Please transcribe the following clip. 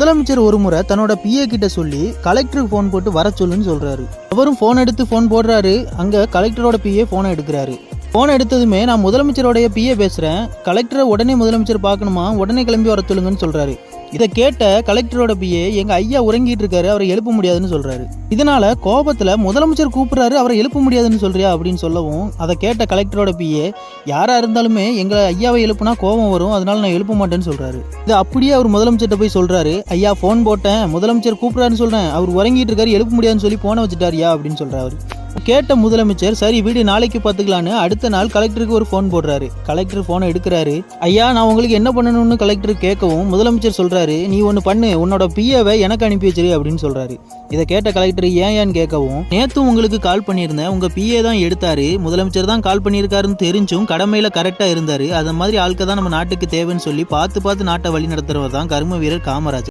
முதலமைச்சர் ஒரு முறை தன்னோட பிஏ கிட்ட சொல்லி கலெக்டருக்கு ஃபோன் போட்டு வர சொல்லுன்னு சொல்றாரு. அவரும் ஃபோன் எடுத்து ஃபோன் போடுறாரு. அங்க கலெக்டரோட பிஏ ஃபோனை எடுக்கிறாரு. ஃபோன் எடுத்ததுமே நான் முதலமைச்சரோடைய பிஏ பேசுகிறேன் கலெக்டரை உடனே முதலமைச்சர் பார்க்கணுமா? உடனே கிளம்பி வர சொல்லுங்கன்னு சொல்கிறாரு இதை கேட்ட கலெக்டரோட பிஏ எங்கள் ஐயா உறங்கிட்டு இருக்காரு அவரை எழுப்ப முடியாதுன்னு சொல்கிறாரு இதனால் கோபத்தில் முதலமைச்சர் கூப்பிட்றாரு அவரை எழுப்ப முடியாதுன்னு சொல்கிறியா அப்படின்னு சொல்லவும் அதை கேட்ட கலெக்டரோட பிஏ யாராக இருந்தாலுமே எங்களை ஐயாவை எழுப்புனா கோபம் வரும் அதனால் நான் எழுப்ப மாட்டேன்னு சொல்கிறாரு இதை அப்படியே அவர் முதலமைச்சர்கிட்ட போய் சொல்கிறாரு ஐயா ஃபோன் போட்டேன் முதலமைச்சர் கூப்பிட்றாருன்னு சொல்கிறேன் அவர் உறங்கிட்டு இருக்காரு எழுப்ப முடியாதுன்னு சொல்லி ஃபோனை வச்சுட்டாருயா? அப்படின்னு சொல்றாரு கேட்ட முதலமைச்சர் சரி வீடு நாளைக்கு பார்த்துக்கலான்னு அடுத்த நாள் கலெக்டருக்கு ஒரு ஃபோன் போடுறாரு. கலெக்டர் ஃபோனை எடுக்கிறாரு. ஐயா நான் உங்களுக்கு என்ன பண்ணணும்னு கலெக்டர் கேட்கவும் முதலமைச்சர் சொல்கிறாரு நீ ஒன்று பண்ணு உன்னோட பிஏவை எனக்கு அனுப்பி வச்சிரு அப்படின்னு சொல்கிறாரு இதை கேட்ட கலெக்டர் ஏன் ஏன்னு கேட்கவும் நேற்று உங்களுக்கு கால் பண்ணியிருந்தேன் உங்கள் பிஏ தான் எடுத்தாரு. முதலமைச்சர் தான் கால் பண்ணியிருக்காருன்னு தெரிஞ்சும் கடமையில் கரெக்டாக இருந்தார். அது மாதிரி ஆட்கள் தான் நம்ம நாட்டுக்கு தேவைன்னு சொல்லி பார்த்து பார்த்து நாட்டை வழி நடத்துறவர் தான் கரும வீரர் காமராஜர்